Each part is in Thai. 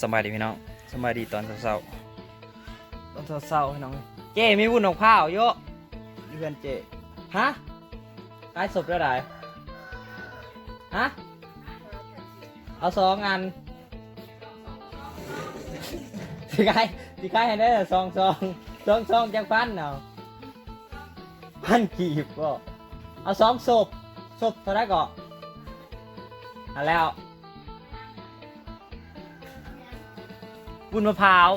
สบายดีพี่น้องสบายดีตอนเช้าๆตอนเช้าๆพี่น้องเจ้มีวุ่นของข้าวเยอะเพื่อนเจ้ฮะกายศพได้ไหนฮะเอาสองอันสิกายสิกายให้ได้สองสองสองสองจากพันเอาะพันกีบก็เอาสองศพศพเท่าไรก็เอาแล้ว บุญมะพร้าว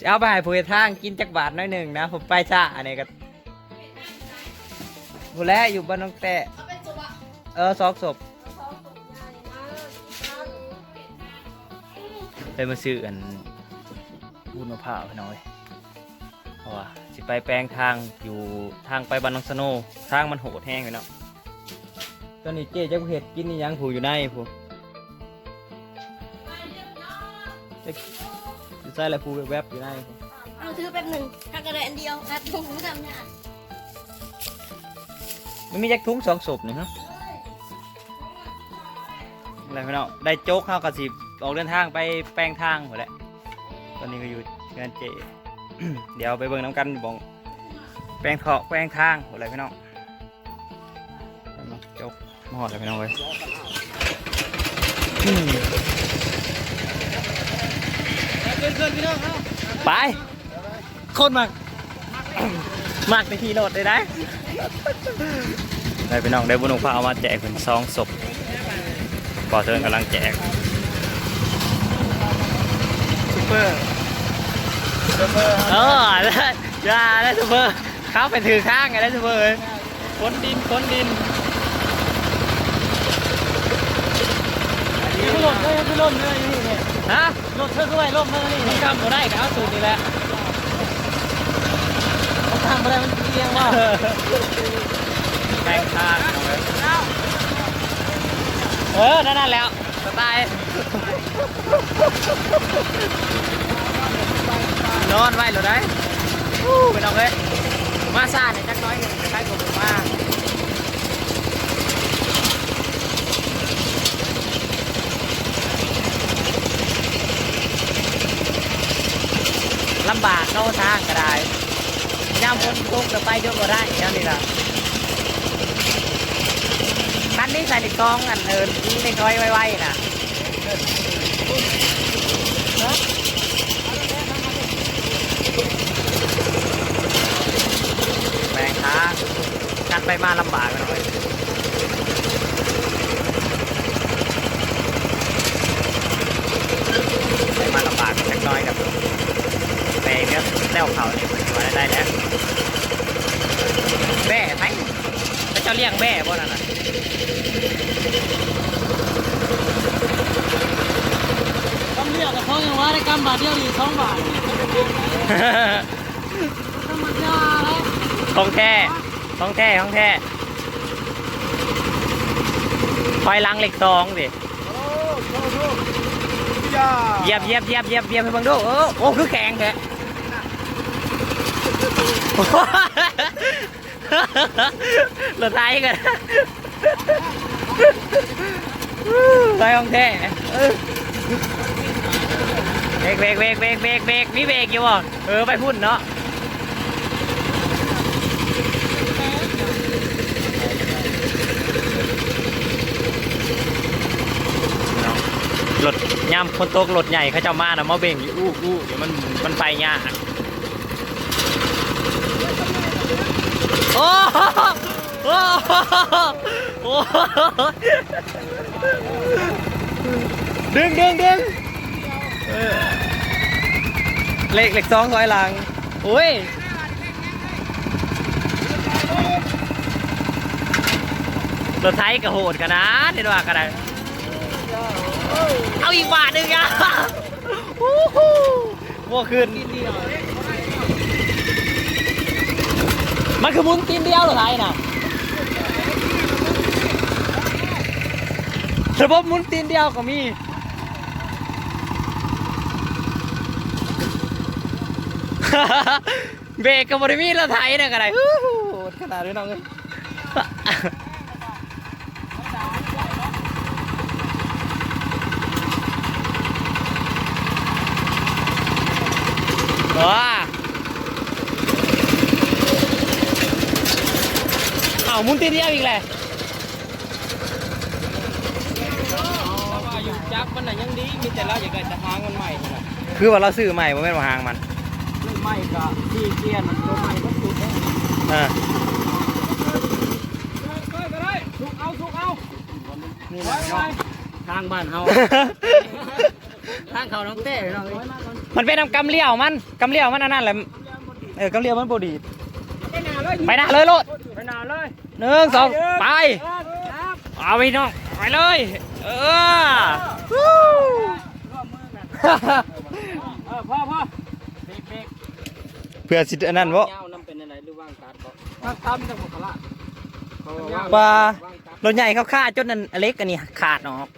จะเอาไปให้ผู้ทางกินจักบาทน้อยหนึ่งนะ ผมไปจ้าอันนี้ก็ผู้แลอยู่บ้านน้องแต่เอาเป็นจุบะเออซอกศพสองตุ่มากเลยมาซื้ออันบุญมะพร้าวให้หน่อยเพราะว่าสิไปแปลงทางอยู่ทางไปบ้านน้องสโนทางมันโหดแห้งไปเนาะตอนนี้เจ๊จะเห็ดกินนี่ยังผูอยู่ในผู จะจะใส่อะไรผูแวบๆอยู่ในพูเอาถือแป๊บหนึ่งถ้ากระเด็นเดียวแป๊บถุงทำงานมันมีแจ็คทุ้งสองศพนี่ฮะอะไรพี่น้องได้โจ๊กเข้ากับสิออกเดินทางไปแปลงทางหมดแล้วตอนนี้ก็อยู่งานเจ เดี๋ยวไปเบิ่งน้ำกันบองแปลงเถาะแปลงทางหมดเลยพี่น้องเอามาโจ๊กมาหอดเลยพี่น้องเว้ย อืมไปคนมากมากในที่โหลดเลยได้ได้พี่น้องได้บุญหลวงพ่อเอามาแจกเป็นซองศพปอเทินกำลังแจกซูเปอร์ซูเปอร์เออได้ยาได้ซูเปอร์เข้าไปถือข้างไงได้ซูเปอร์คนดินคนดินคือรถเลยคือรถเลยนี่เนี่ย ฮะรถเธอคือไอ้รถเธอนี่นี่ทำก็ได้ก็เอาสูตรนี่แหละทำอะไรมันเอียงว่าแบ่งทางเออนั่นนั่นแล้วสไตล์นอนไว้เหรอได้อู้ไปน้องเลยมาซ่าเนี่ยจักน้อยหนึ่งใครผมมาำบากเข้าทางก็ได้ย่ำพ้นทุกข์จะไปยกก็ได้แค่นี้ละคันนี้ใส่ในกองอันเอิญในน้อยไว้ๆน่ะแบ่งทากันไปมาลำบากหน่อยไปมาลำบากกันเล็กน้อยกับไปเนี้ยแต้ว เขาเนี่ยมันอยู่ได้แล้วแบ่ไหมแล้วเจ้าเลี้ยงแบ่บ่นั่นน่ะกำเรียกกับเขาอย่างว่าได้กำบาทเดียวดีสองบาทธรรมดาเลยของแท้ของแท้ของแท้คอยล้างเหล็กซองสิเหยียบเหยียบเหยียบเหยียบเหยียบให้เบังดูเออโอ้คือแข็งแท้ รถไทยกันไปของแท้เบรกเบรกเบรกเบรกเบรกเบรกมีเบรกอยู่บ่เออไปพุ่นเนาะรถย่ำคนโตกรถใหญ่เขาเจ้ามานะมาเบ่งอยู่อู้อู้เดี๋ยวมันมันไปยาก โอ้โหโอ้โหดึงดึงดึงเหล็กเหล็กสองถอยหลังโอ้ยรถไทยกระโหดกันนะเดี๋ยวว่ากันนะเอาอีกบาทหนึ่งอะโอ้โหวัวขึ้น มันคือมุนตีนเดียวหรือไทยน่ะระบบมุนตีนเดียวก็มีเบรกกับบริมีเราไทยนะกันไรขนาดนี้น้องเอ้ยว้า หมุนตีเดียวอีกแหละเพราะว่าอยู่จักมันน่ะยังดีมีแต่เราอยากได้จะหางมันใหม่นี่แหละคือว่าเราซื้อใหม่บ่แม่นว่าหางมันมันใหม่ก็ที่เกียร์มันตัวใหม่มันสุดแล้วอ่าก็ได้สุกเอาสุกเอานี่แหละทางบ้านเฮาทางเขาน้องเต้พี่น้องเอ้ยมันเป็นน้ำกำเลี้ยวมันกำเลี้ยวมันอันนั่นแหละเออกำเลี้ยวมันบ่ดีดไปหนาเลยไปหน้าเลยโลดไปหนา เลยหนึ่งสองไปครับเอาไปน้องไปเลย เออวู้ร่วมมือกันเออพ่อพ่อเบรกเบรกเพื่อสิอันนั้นบ่เงานำเป็นอะไรหรือว่างการบ่ว่างตั้มจังหวัดพละปลารถใหญ่เขาฆ่าจนนั่นเล็กอันนี้ขาดเนาะ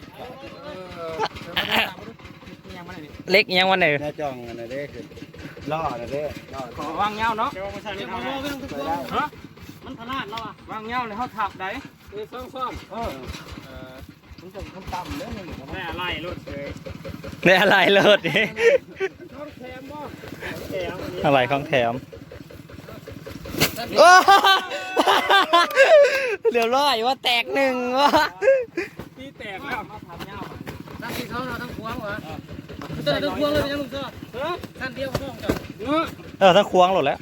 เล็กอีหยังวันไหนหน้าจ้องอันนั้นเด้คือล่ออันนั้นเด้ล่อขอวางเงาเนาะ เดี๋ยวมาใส่ในมือไม่ต้องทุกคนฮะมันพลาดแล้วอะวางเงาเลยเขาถักได้เออซ่อมซ่อมเออเออมันจะมันต่ำเด้อนี่แม่ไล่รถเลยได้อะไรเลิศนี่ท้องแถมบ่แถมอะไรของแถมโอ้เดี๋ยวรออยู่ว่าแตกหนึ่งวะที่แตกแล้วมาทำเงาตั้งที่เขาเราทั้งพวงเหรอเจอทั้งพวงเลยยังลุงเจอเออท่านเดียวก็ต้องเจอเนาะเออทั้งควงหลดแล้ว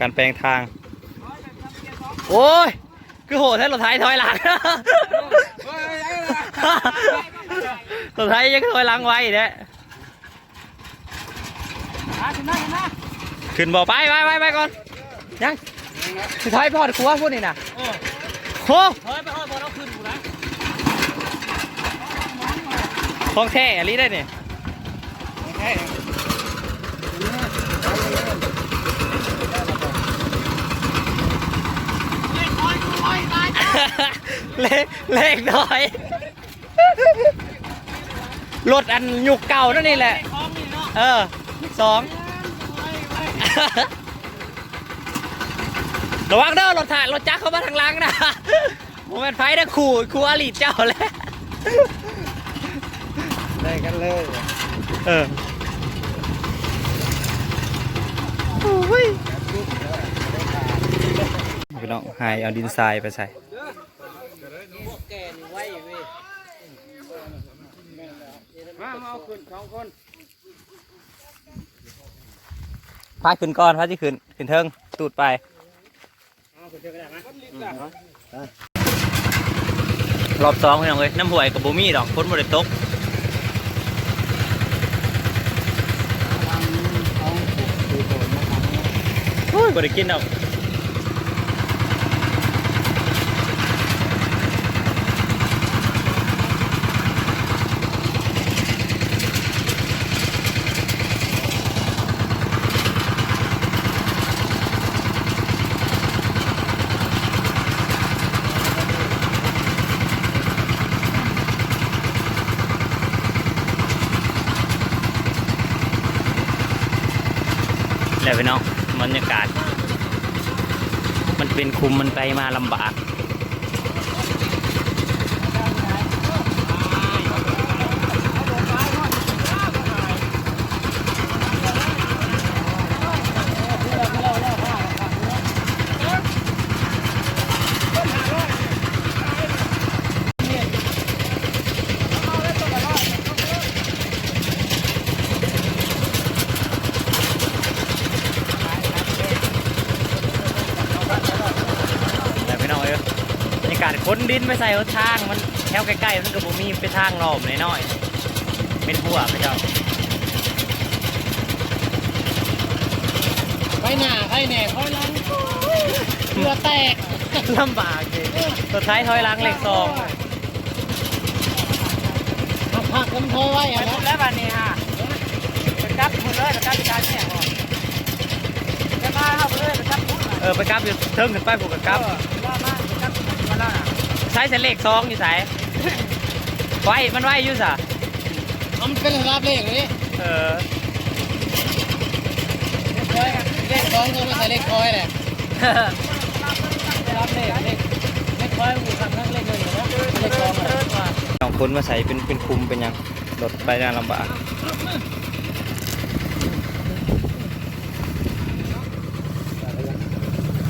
การแปลงทาง โอ้ย คือโหแท้รถไทยถอยหลังรถไทยยังถอยหลังไว้เด้อะถึงได้ถึงได้ขึ้นบ่ไปไปไปไปก่อน ยังสุดท้ายพอดครัวพูดนี่นะโอ้เฮ้ยไปห้อยบอลเอาขึ้นกูนะของแท้อันนี้ได้เนี่ย เล็กเล็กน้อย รถอันยุคเก่านั่นนี่แหละ เออสองระวังเด้อรถถ่ายรถจักรเข้ามาทางหลังนะโมเมนไฟได้ขู่ขู่อลิเจ้าแล้วได้กันเลย เออโอ้ยพี่น้องหายเอาดินทรายไปใส่ พวกแกนี่ไว้เว้ยมามเอาขึ้นสองคนพาขึ้นก่อนพาที่ขึ้นขึ้นเทิงตูดไปเอาขึ้นเจอกันได้ไหมรอบสองพี่น้องเอ้ยน้ำห่วยกับบูมี่ดอกพ้นบริตกบริกินดอก พี่น้องบรรยากาศ มันเป็นคุมมันไปมาลำบาก แต่พี่น้องเอ้ยบรรยากาศขนดิน ไปใส่รถทางมันแถวใกล้ๆมันก็บ่มีเป็นทางหลอมน้อยๆเป็นพวกพระเจ้าไปหน้าใครแน่คอยหลังเรือแตกลำบากเลยสุดท้ายถอยหล้างเหล็กซองหักหักกันพอไว้อะนะแล้วบันนี้ฮะไปกับหมดเลยไปกับการเนี่ยจะมาเข้าไปเลยไปกับเออไปกับอยู่เทิงขึ้นไปผูกกับกับ ใช้เส้นเหล็กซองอยู่ใส่ไว้มันไว้อยู่สะมันเป็นระดับเลขเลยเออเลขสองก็มาใส่เลขคอยแหละรับเลขเลขเลขคอยมีคำทั้งเลขหนึ่งนะเลขสองอะสองคนมาใส่เป็นเป็นคุมเป็นหยังรถไปงานลำบาก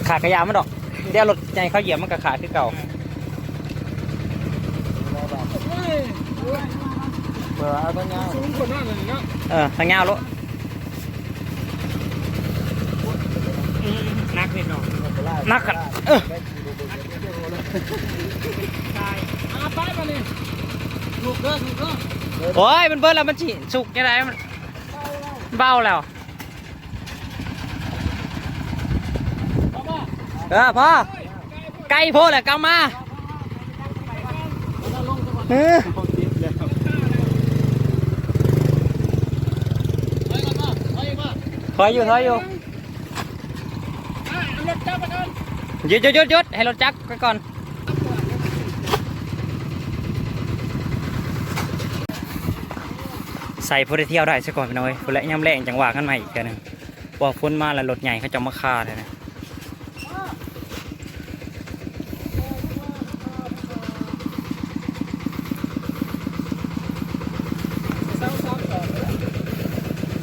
ขาดขยะมันดอกเดี๋ยวรถใหญ่เขาเหยียบมันก็ขาดคือเก่าเปิดเอาตัวเงาสูงกว่านั้นเลยเนาะเออทางยาวรถนักนิดหน่อยนักกันเออตายอะไปมานี่ถูกเด้อถูกเด้อโอ้ยมันเบิดแล้วมันฉีสุกยังไงมันเบา แล้วพ่อพ่อเออพ่อไก่โพดแหละกำมาเออไป ก่อนพ่อไปมาถอยอยู่ถอยอยู่อะเอารถจับมาก่อนหยุดหยุดหยุดหยุดให้รถจักรไปก่อนใส่พอได้เที่ยวได้ซะก่อนพี่น้อยพอและย่ำแรงจังหวะกันใหม่อีกแค่นึงว่าฝนมาแล้วรถใหญ่เขาจะมาฆ่าเลยนะดึงลงมาเลย ตามเลย อึ๊บตึ้ม ลองสอบเรียนงานเลยลูกลองเลยลูกว่าผู้ใหญ่ผู้นี้น่ะเออบ่แม่นสอบง่ายผู้ได้ผู้ดีแต่แดงน่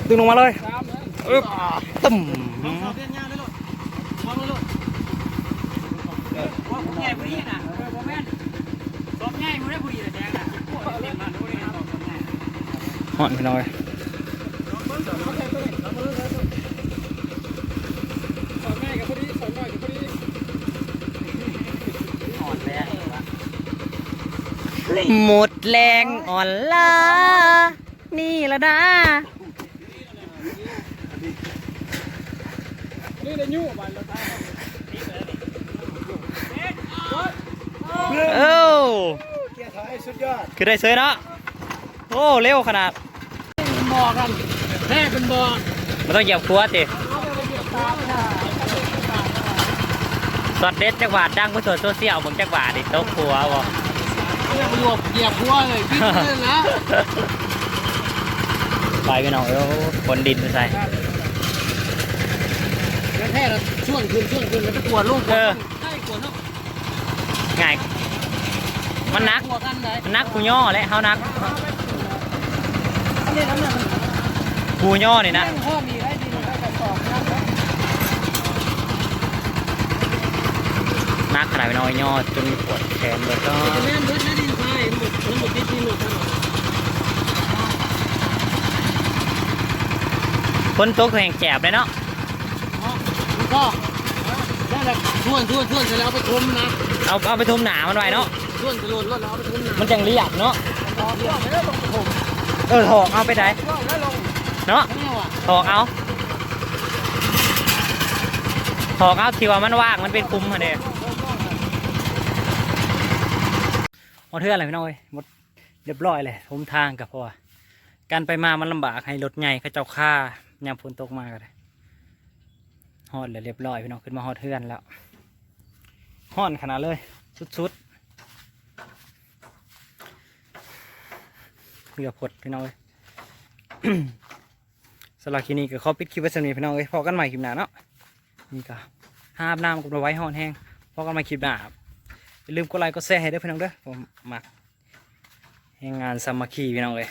ะพวกเรียนมาดูนี่สอบง่ายห่อนพี่น้อยสอบเบิ่อนเบิ่งสอบเบิ่งสอบง่ายกับผู้ดีสอยหมดแรงอ่อนล้านี่ละนะ นี่ได้ยู่บ้าน เราตายเอ้าเกียร์ถอยสุดยอดคือได้เซยเนาะโอ้เร็วขนาดเป็นบ่อกันแท้เป็นบ่อมันต้องเหยียบครัวติสอดเด็ดจักบาทดังบนโซเชียลเบิ่งจักบาทดิตกครัวบ่เรียกว่าเหยียบหัวเลยพี่เลยนะไปพี่น้องเอ้าคนดินไปใส่ แท้เราช่วงคืนช่วงคืนแล้วจะกลัวลูกเออ ใช่กลัวเนาะง่าย มันนัก กลัวกันไหนมันนักกูย่อและเฮานักอันนี้น้ำหนักมันกูย่อนี่นะ แม่งพ่อมีได้ดีมันได้กระสอบน้ำนะนักขนาดพี่น้อยย่อจนปวดแขนเบิดก็แม่นเบิดได้ดินทรายหมดทั้งหมดที่ดินหมดทั้งหมดคนตกแห่งแจบเลยเนาะมัน ก็ได้แหละช่วนช่วนช่วนเสร็จแล้วเอาไปทุมนะเอาเอาไปทุ่มหนามันไว้เนาะช่วนจะโลนรถแล้วเอาไปทุมนะมันจังเรียบเนาะรอเดี๋ยวไม่ได้ลงไปทุมเออถอกเอาไปไหนก็ได้ลงเนาะไม่เอาอะถอกเอาถอกเอาที่ว่ามันว่างมันเป็นคุมฮะเด้หมดเทื่ออะไรพี่น้องเอ้ยหมดเรียบร้อยเลยทุมทางกับพอการไปมามันลำบากให้รถใหญ่เขาเจ้าค่า ยามฝนตกมาก็ได้ ฮอดเลยเรียบร้อยพี่น้องขึ้นมาฮอดเทื่อนแล้วฮอนขนาดเลยสุดๆเรือพดพี่น้องเอ้ยสำหรับคลิปนี้ก็ขอปิดคลิปไว้สำหรับพี่น้องเอ้ยพอกันใหม่คลิปหน้าเนาะนี่ก็ห้ามน้ำกับไว้ห่อนแห้งพอกันใหม่คลิปหน้าครับอย่าลืมกดไลค์กดแชร์ให้ด้วยพี่น้องเด้อผมมักแห่งงานสามัคคีพี่น้องเอ้ย